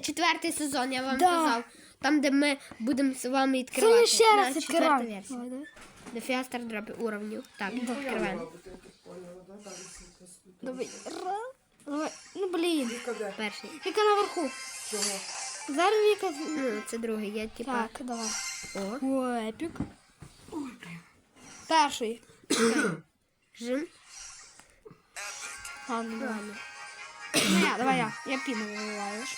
четвертий сезон, я вам Да. казав. Там, де ми будемо з вами відкривати. Це ще раз відкриваємо. версія. Давай, давай. До фіастер дропи. Так, відкриваємо. Давай. Ра. Давай. Ну блін. Перший. Віка наверху. Зараз Віка. Ну, це другий. Я типа. Так, давай. О, О, епік. Перший. жим. Ладно, давай. Ладно. Ну, я, давай я. Я піну виливаєш.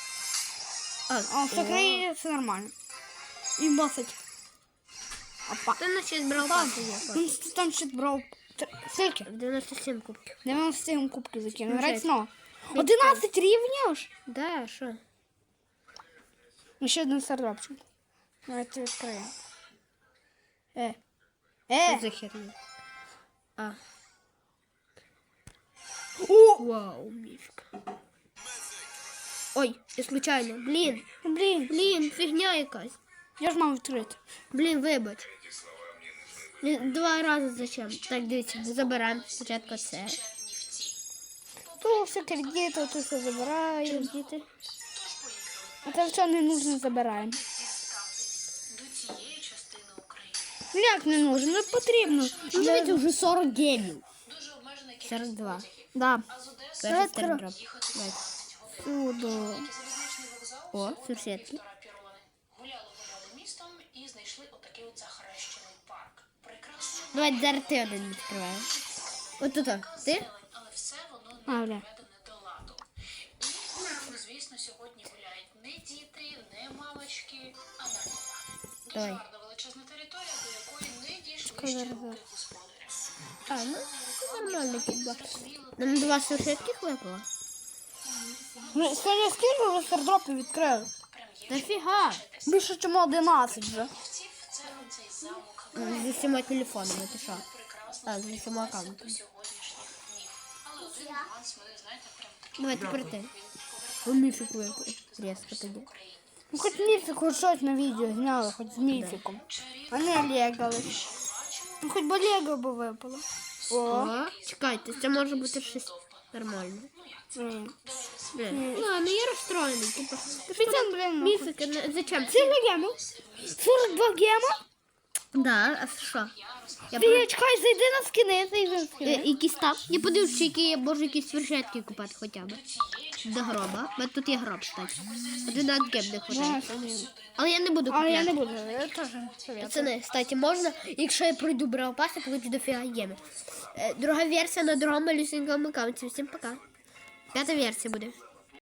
А, О, все криє, все нормально. І босить. Опа. Ти на щось брав пасу є. Ну, там ще брав. Тр- Скільки? 97 кубків. 97 кубків закинув. Ну, Грать жесть. знову. 11 рівнів ж? Да, що? Ну, ще один стартапчик. Давайте відкриємо. Е. Що Е. за херня? А. О! Вау, мішка. Ой, я случайно. Блін, Блін, блін, фігня якась. я ж мав відкрити. Блін, вибач. Ні, Два рази зачем? Так, дивіться, забираємо спочатку це. То все кредити, то все забираємо. Діти. А це все не нужно забираємо. до цієї частини України. Ну як не нужно? Не потрібно. Ну, дивіться, вже 40 гемів. Дуже обмежена кількість 42. Да. а О, сусідки. Гуляли гуляли містом і знайшли отакий от захрещений парк. Прекрасно, Давайте зараз ти один відкриваєш. От тут. Ти? але все воно А, не бля. приведене до ладу. І, звісно, сьогодні гуляють не діти, не мамочки, а наркомани. Дуже Давай. гарна величезна територія, до якої не дійшли ще руки господаря. А, ну, нормально кідба. Нам два сушитки випало. Ну, Сьогодні скільки ви стардропів відкрили? Та фіга. Більше, ніж 11 вже. Зі всіма телефонами, ти що? А, зі всіма аккаунтами. Давай тепер ти. Ну, міфік випав. Різко тоді. Ну, хоч міфік, хоч щось на відео зняли, хоч з міфіком. А не легали. Ну, хоч би лего би випало. О, чекайте, це може бути щось нормально. Ні. Блін. Ладно, я розстроєний. Піцен, блін, ну, не- зачем? Скільки гемів? 42 гема? Да, а що? Я Ти про... чекай, зайди на скини, зайди на Е, скини. Якісь там. Я подивлюсь, чи які є, може якісь вершетки купити хоча б. До гроба. Бо тут є гроб, кстати. Один гем не Ну, хватає. Але я не буду Але я не буду, я теж. Пацани, кстати, можна, якщо я пройду брав пас, я получу дофіга геми. Е, Друга версія на другому малюсенькому аккаунті. Всім пока. П'ята версія буде.